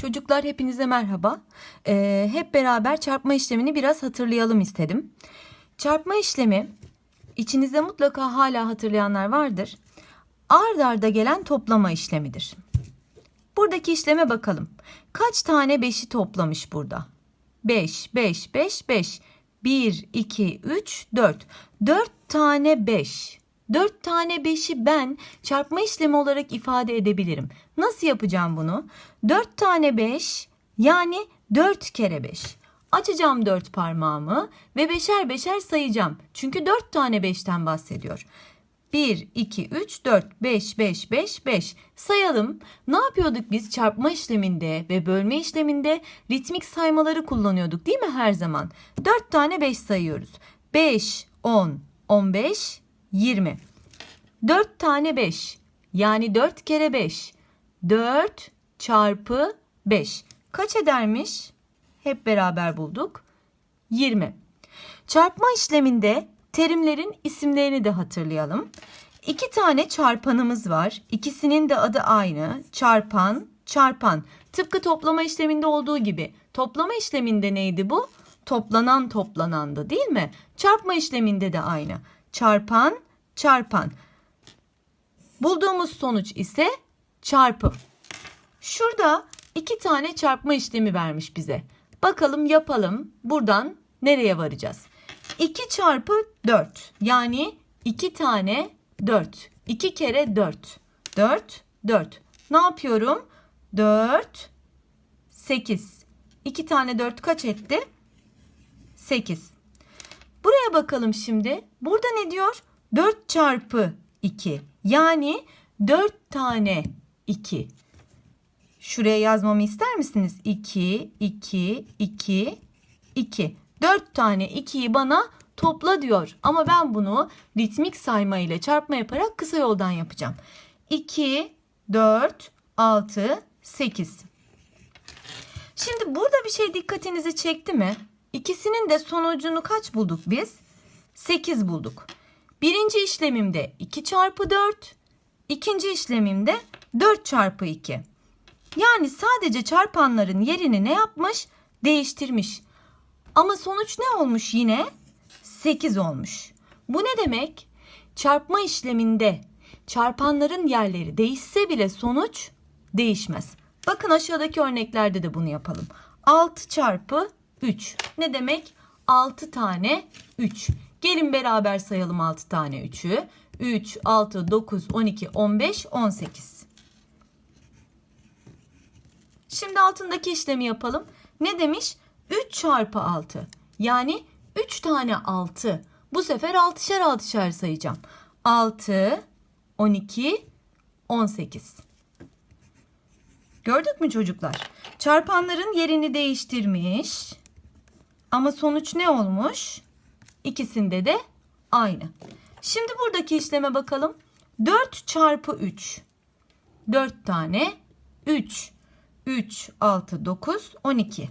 Çocuklar hepinize merhaba. Ee, hep beraber çarpma işlemini biraz hatırlayalım istedim. Çarpma işlemi içinizde mutlaka hala hatırlayanlar vardır. Ard arda gelen toplama işlemidir. Buradaki işleme bakalım. Kaç tane 5'i toplamış burada? 5, 5, 5, 5. 1, 2, 3, 4. 4 tane 5. 4 tane 5'i ben çarpma işlemi olarak ifade edebilirim. Nasıl yapacağım bunu? 4 tane 5 yani 4 kere 5. Açacağım 4 parmağımı ve beşer beşer sayacağım. Çünkü 4 tane 5'ten bahsediyor. 1, 2, 3, 4, 5, 5, 5, 5. Sayalım. Ne yapıyorduk biz çarpma işleminde ve bölme işleminde ritmik saymaları kullanıyorduk değil mi her zaman? 4 tane 5 sayıyoruz. 5, 10, 15, 20. 4 tane 5 yani 4 kere 5. 4 çarpı 5. Kaç edermiş? Hep beraber bulduk. 20. Çarpma işleminde terimlerin isimlerini de hatırlayalım. İki tane çarpanımız var. İkisinin de adı aynı. Çarpan, çarpan. Tıpkı toplama işleminde olduğu gibi. Toplama işleminde neydi bu? Toplanan toplanandı değil mi? Çarpma işleminde de aynı. Çarpan, çarpan. Bulduğumuz sonuç ise çarpım. Şurada iki tane çarpma işlemi vermiş bize. Bakalım yapalım. Buradan nereye varacağız? 2 çarpı 4 yani 2 tane 4. 2 kere 4. 4, 4. Ne yapıyorum? 4, 8. 2 tane 4 kaç etti? 8. Bakalım şimdi. Burada ne diyor? 4 çarpı 2. Yani 4 tane 2. Şuraya yazmamı ister misiniz? 2, 2, 2, 2. 4 tane 2'yi bana topla diyor. Ama ben bunu ritmik sayma ile çarpma yaparak kısa yoldan yapacağım. 2, 4, 6, 8. Şimdi burada bir şey dikkatinizi çekti mi? İkisinin de sonucunu kaç bulduk biz? 8 bulduk. Birinci işlemimde 2 çarpı 4. ikinci işlemimde 4 çarpı 2. Yani sadece çarpanların yerini ne yapmış? Değiştirmiş. Ama sonuç ne olmuş yine? 8 olmuş. Bu ne demek? Çarpma işleminde çarpanların yerleri değişse bile sonuç değişmez. Bakın aşağıdaki örneklerde de bunu yapalım. 6 çarpı 3. Ne demek? 6 tane 3. Gelin beraber sayalım 6 tane 3'ü. 3, 6, 9, 12, 15, 18. Şimdi altındaki işlemi yapalım. Ne demiş? 3 çarpı 6. Yani 3 tane 6. Bu sefer 6'şer 6'şer sayacağım. 6, 12, 18. Gördük mü çocuklar? Çarpanların yerini değiştirmiş. Ama sonuç ne olmuş? İkisinde de aynı. Şimdi buradaki işleme bakalım. 4 çarpı 3. 4 tane 3. 3, 6, 9, 12.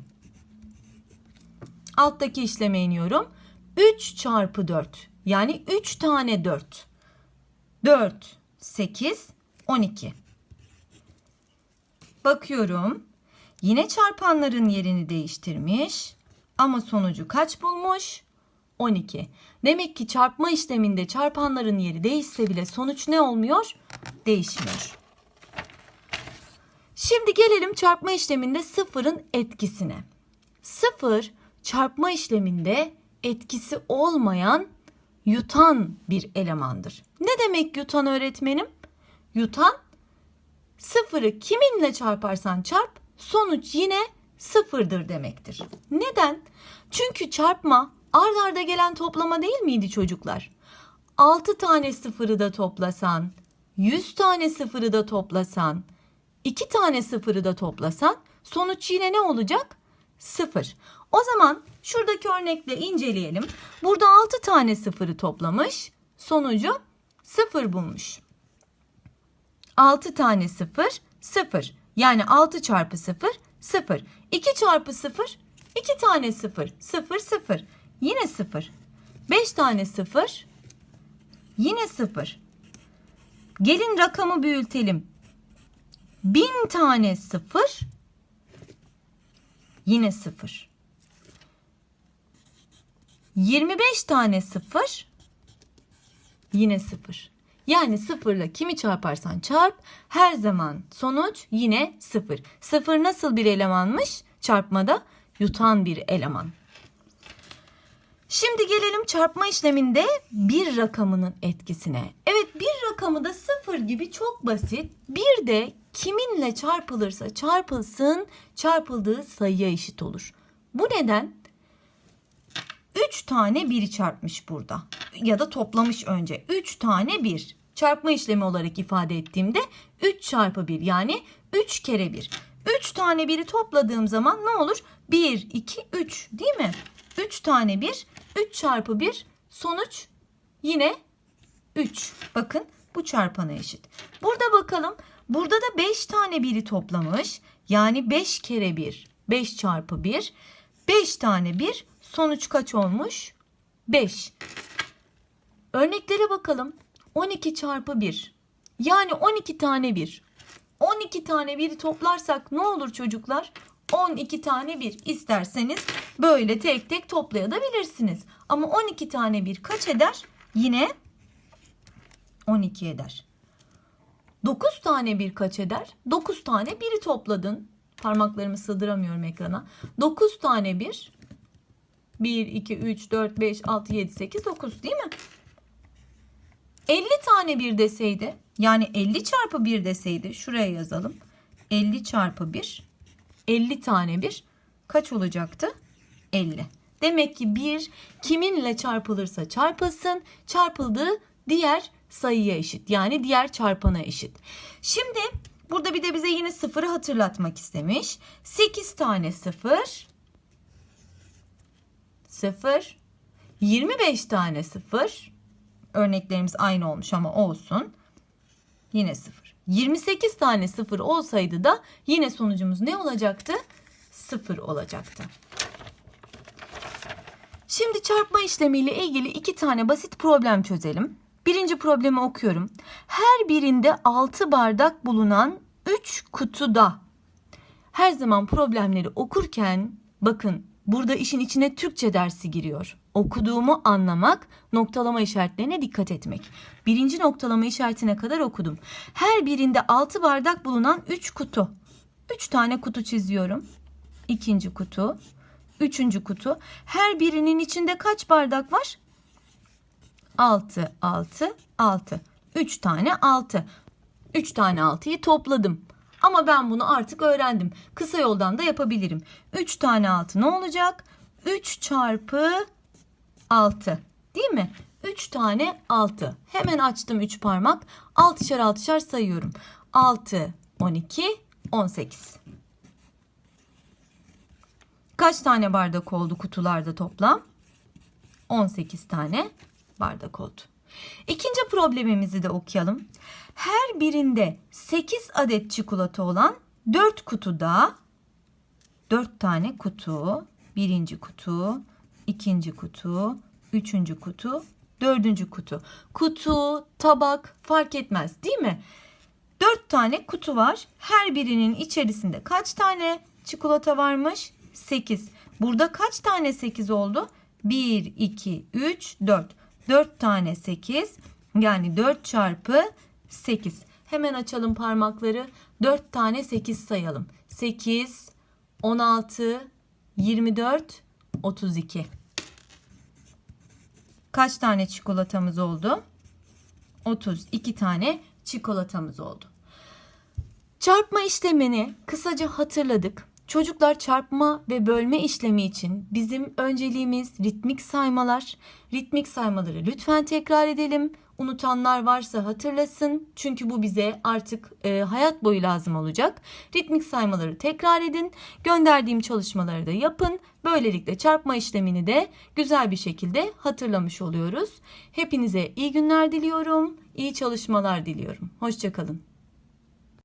Alttaki işleme iniyorum. 3 çarpı 4. Yani 3 tane 4. 4, 8, 12. Bakıyorum. Yine çarpanların yerini değiştirmiş. Ama sonucu kaç bulmuş? 12. Demek ki çarpma işleminde çarpanların yeri değişse bile sonuç ne olmuyor? Değişmiyor. Şimdi gelelim çarpma işleminde sıfırın etkisine. Sıfır çarpma işleminde etkisi olmayan yutan bir elemandır. Ne demek yutan öğretmenim? Yutan sıfırı kiminle çarparsan çarp sonuç yine sıfırdır demektir. Neden? Çünkü çarpma ard arda gelen toplama değil miydi çocuklar? 6 tane sıfırı da toplasan, 100 tane sıfırı da toplasan, 2 tane sıfırı da toplasan sonuç yine ne olacak? Sıfır. O zaman şuradaki örnekle inceleyelim. Burada 6 tane sıfırı toplamış. Sonucu sıfır bulmuş. 6 tane sıfır, sıfır. Yani 6 çarpı sıfır, sıfır. 2 çarpı sıfır, 2 tane sıfır, sıfır, sıfır. Yine sıfır. 5 tane sıfır, yine sıfır. Gelin rakamı büyütelim. 1000 tane sıfır, Yine 0. 25 tane 0 yine 0. Yani 0 ile kimi çarparsan çarp her zaman sonuç yine 0. 0 nasıl bir elemanmış? Çarpmada yutan bir eleman. Şimdi gelelim çarpma işleminde bir rakamının etkisine. Evet bir rakamı da sıfır gibi çok basit. Bir de kiminle çarpılırsa çarpılsın çarpıldığı sayıya eşit olur. Bu neden? 3 tane biri çarpmış burada. Ya da toplamış önce. 3 tane 1. Çarpma işlemi olarak ifade ettiğimde 3 çarpı 1 yani 3 kere 1. 3 tane biri topladığım zaman ne olur? 1, 2, 3 değil mi? 3 tane 1, 3 çarpı 1 sonuç yine 3. Bakın bu çarpana eşit. Burada bakalım. Burada da 5 tane biri toplamış. Yani 5 kere 1. 5 çarpı 1. 5 tane 1 sonuç kaç olmuş? 5. Örneklere bakalım. 12 çarpı 1. Yani 12 tane 1. 12 tane 1'i toplarsak ne olur çocuklar? 12 tane 1. İsterseniz böyle tek tek toplayabilirsiniz. Ama 12 tane 1 kaç eder? Yine 12 eder. 9 tane 1 kaç eder? 9 tane 1'i topladın. Parmaklarımı sığdıramıyorum ekrana. 9 tane 1 1, 2, 3, 4, 5, 6, 7, 8, 9 değil mi? 50 tane 1 deseydi yani 50 çarpı 1 deseydi şuraya yazalım. 50 çarpı 1 50 tane 1 kaç olacaktı? 50. Demek ki 1 kiminle çarpılırsa çarpılsın çarpıldığı diğer sayıya eşit. Yani diğer çarpana eşit. Şimdi burada bir de bize yine sıfırı hatırlatmak istemiş. 8 tane 0 0 25 tane 0 örneklerimiz aynı olmuş ama olsun. Yine 0. 28 tane 0 olsaydı da yine sonucumuz ne olacaktı? 0 olacaktı. Şimdi çarpma işlemiyle ilgili iki tane basit problem çözelim. Birinci problemi okuyorum. Her birinde 6 bardak bulunan 3 kutuda. Her zaman problemleri okurken bakın burada işin içine Türkçe dersi giriyor. Okuduğumu anlamak, noktalama işaretlerine dikkat etmek. Birinci noktalama işaretine kadar okudum. Her birinde 6 bardak bulunan 3 kutu. 3 tane kutu çiziyorum. İkinci kutu, üçüncü kutu. Her birinin içinde kaç bardak var? 6, 6, 6. 3 tane 6. 3 tane 6'yı topladım. Ama ben bunu artık öğrendim. Kısa yoldan da yapabilirim. 3 tane 6 ne olacak? 3 çarpı 6. Değil mi? 3 tane 6. Hemen açtım 3 parmak. 6'şar 6'şar sayıyorum. 6, 12, 18. Kaç tane bardak oldu kutularda toplam? 18 tane bardak oldu. İkinci problemimizi de okuyalım. Her birinde 8 adet çikolata olan 4 kutuda 4 tane kutu, birinci kutu, ikinci kutu, üçüncü kutu, dördüncü kutu. Kutu, tabak fark etmez değil mi? 4 tane kutu var. Her birinin içerisinde kaç tane çikolata varmış? 8. Burada kaç tane 8 oldu? 1, 2, 3, 4. 4 tane 8 yani 4 çarpı 8. Hemen açalım parmakları. 4 tane 8 sayalım. 8, 16, 24, 32. Kaç tane çikolatamız oldu? 32 tane çikolatamız oldu. Çarpma işlemini kısaca hatırladık. Çocuklar çarpma ve bölme işlemi için bizim önceliğimiz ritmik saymalar. Ritmik saymaları lütfen tekrar edelim. Unutanlar varsa hatırlasın. Çünkü bu bize artık e, hayat boyu lazım olacak. Ritmik saymaları tekrar edin. Gönderdiğim çalışmaları da yapın. Böylelikle çarpma işlemini de güzel bir şekilde hatırlamış oluyoruz. Hepinize iyi günler diliyorum. İyi çalışmalar diliyorum. Hoşçakalın.